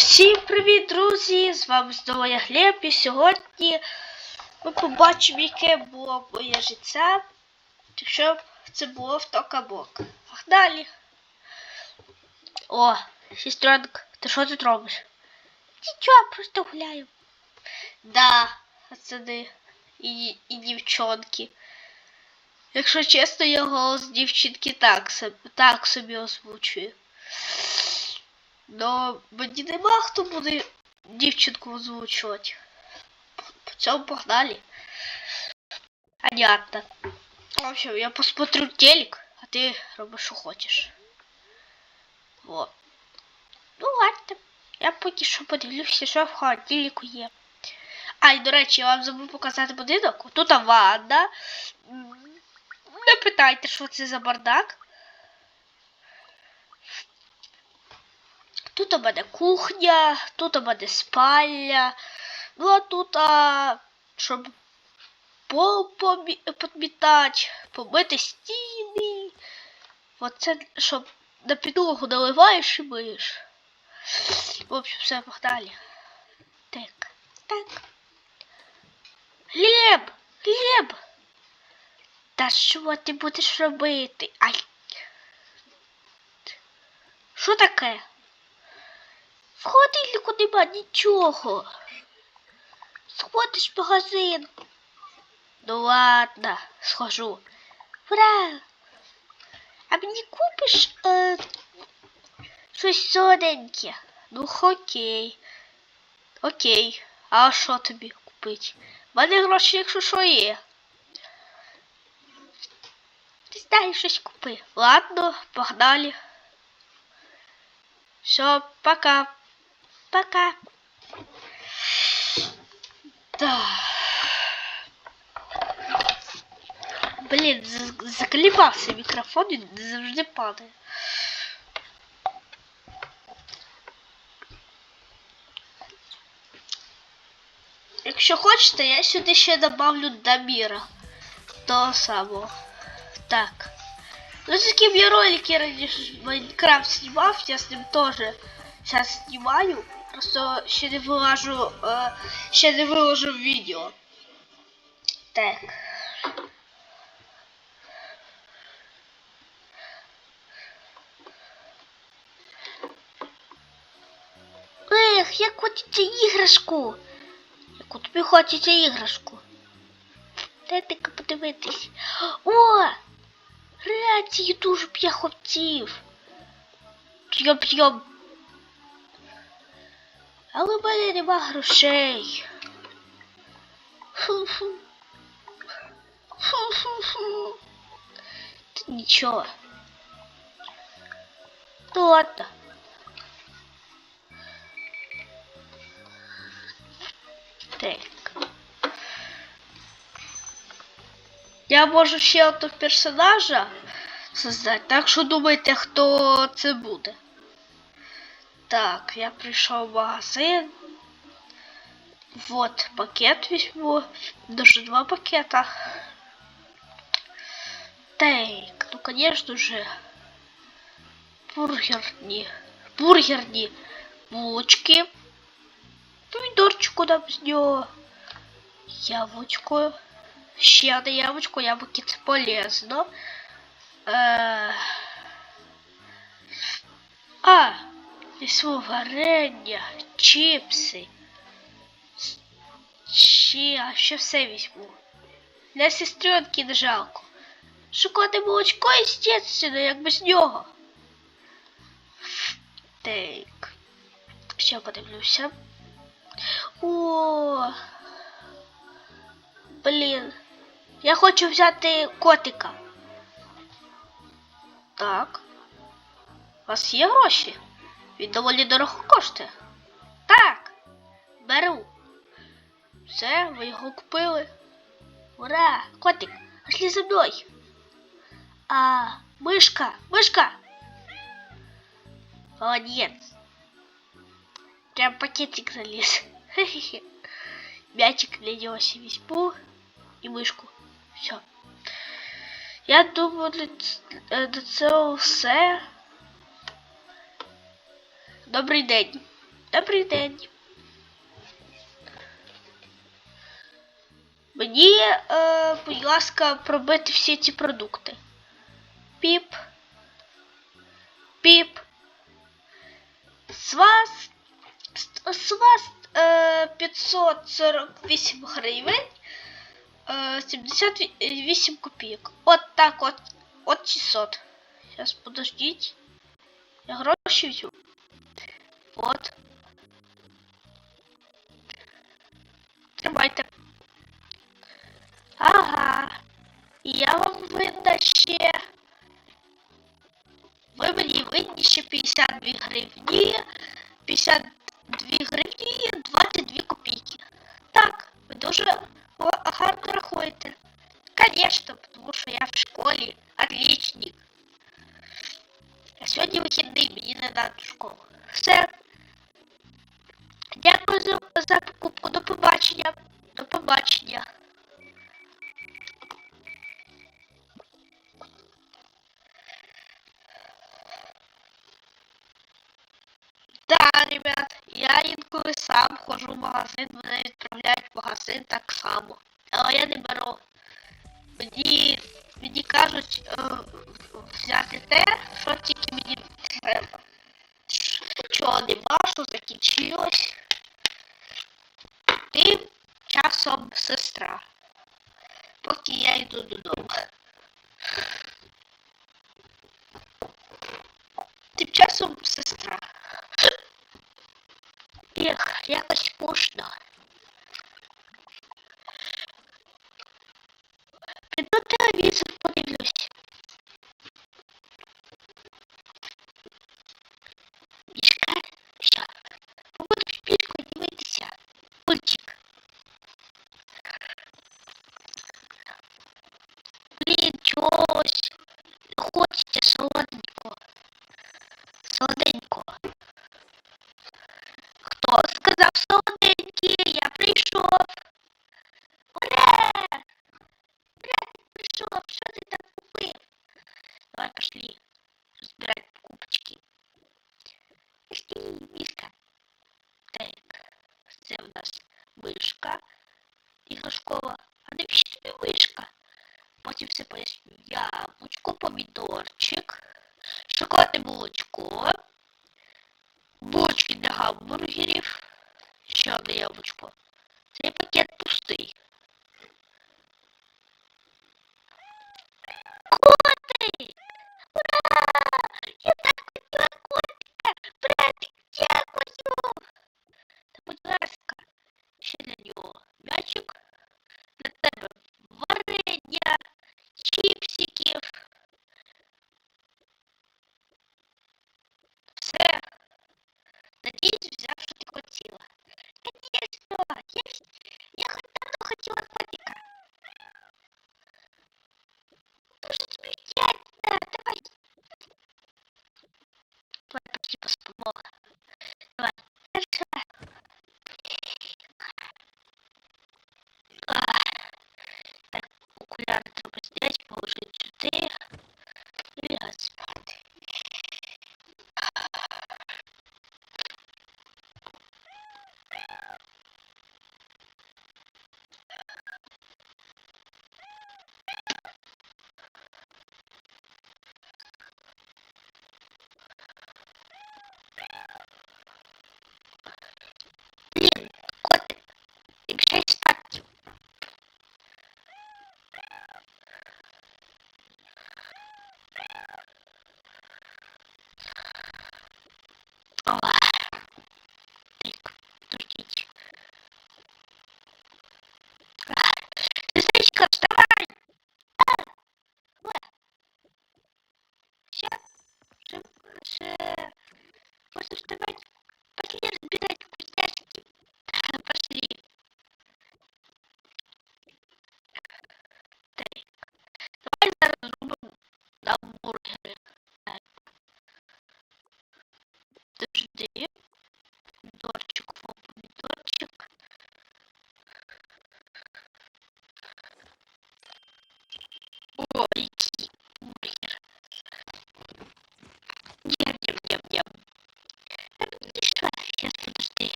Всім привіт, друзі! З вами знову я Глеб, і сьогодні ми побачимо, яке було моє життя, якщо це було в токабок. Погнали! О, сестренка, ти що тут робиш? Нічого, просто гуляю. Да, пацани і, і дівчонки. Якщо чесно, я голос дівчинки так, так собі озвучую. Но мені нема хто буде дівчинку озвучувати. По цьому погнали. Понятно. В общем, я посмотрю телек, а ти робиш, що хочеш. Вот. Ну ладно. Я поки що подивлюся, що в холодильнику є. А, і до речі, я вам забув показати будинок. Тут ванна. Не питайте, що це за бардак. Тут у мене кухня, тут мене спальня. Ну а тут, а, щоб пол підмітати, помити стіни. Оце, щоб на підлогу наливаєш і миєш. В общем, все, погнали. Так, так. Глеб! Глеб! Та що ти будеш робити? Ай! Що таке? В холодильнику нема нічого. Сходиш в магазин. Ну ладно, схожу. Ура! А мені купиш е, щось солоденьке? Ну окей. Окей. А що тобі купити? В мене гроші, якщо що є. Ти знаєш щось купи. Ладно, погнали. Все, пока. Пока. Да. Блін, з- заколебався мікрофон, він завжди падає. Якщо хочете, я сюди ще добавлю Даміра. Того самого. Так. Ну, с кем я ролики раніше в Майнкрафт снимав, я з ним тоже сейчас снимаю. Просто ще не вилажу, е, ще не виложив відео. Так. Ех, як хочеться іграшку. Яку тобі хочеться іграшку. Дайте-ка подивитись. О! Рацію дуже б я хотів. П'йом-п'йом. Але в мене нема грошей. Фу-фу. Фу-фу-фу. Та нічого. Ну ладно. Так. Я можу ще одного персонажа создати, так що думайте, хто це буде. Так, я прийшов в магазин. Вот пакет візьму. Даже два пакета. Так, ну конечно же. Бургерні. Бургерні булочки. Помідорчику дам з нього. Яблучко. Ще одне яблучко, яблуки це полезно. Е... А, візьму варення, чіпси. Ще, а ще все візьму. Для сестренки не жалко. Шоколадне молочко, естественно, як без нього. Так. Ще подивлюся. О, блін. Я хочу взяти котика. Так. У вас є гроші? Він доволі дорого коштує. Так. Беру. Все, ви його купили. Ура! Котик, пошли за мною. А, мишка, мишка. Молодец. Прям пакетик залез. Хе-хе-хе. Мячик для него себе візьму і мишку. Все. Я думаю, для цього все. Добрий день. Добрий день. Мені, е, будь ласка, пробити всі ці продукти. Піп. Піп. З вас. з- вас е, 548 гривень. Е, 78 копійок. От так от. От 600. Сейчас подождіть. Я гроші візьму. От. Тримайте. Ага. І я вам винна ще. Ви мені винні ще 52 гривні. 52 гривні і 22 копійки. Так, ви дуже га- гарно рахуєте. Конечно, потому що я в школі отличник. А сьогодні вихідний, мені не надо в школу. Побачення. Да, ребят, я інколи сам ходжу в магазин, мене відправляють в магазин так само. Але я не беру. Мені, мені кажуть е, взяти те, що тільки мені треба. Чого нема, що закінчилось. Тим часом сестра. Йду додому. Тим часом сестра. Ех, якось скучно. Піду телевізор подивлюсь. Мішка, що? Побуду пішку дивитися. Мультик. Блін, чогось. Не хочеться солоденького. Солоденького. Хто сказав солоденький? Я прийшов. Ура! Ура, ти прийшов. Що ти там купив? Давай пошли. Разбирать покупочки. Пошли, мишка. Так, це в нас мишка іграшкова. А навіщо тобі мишка? Потім все поясню. Яблучко, помідорчик, шоколадне молочко, булочки для гамбургерів, ще одне яблучко.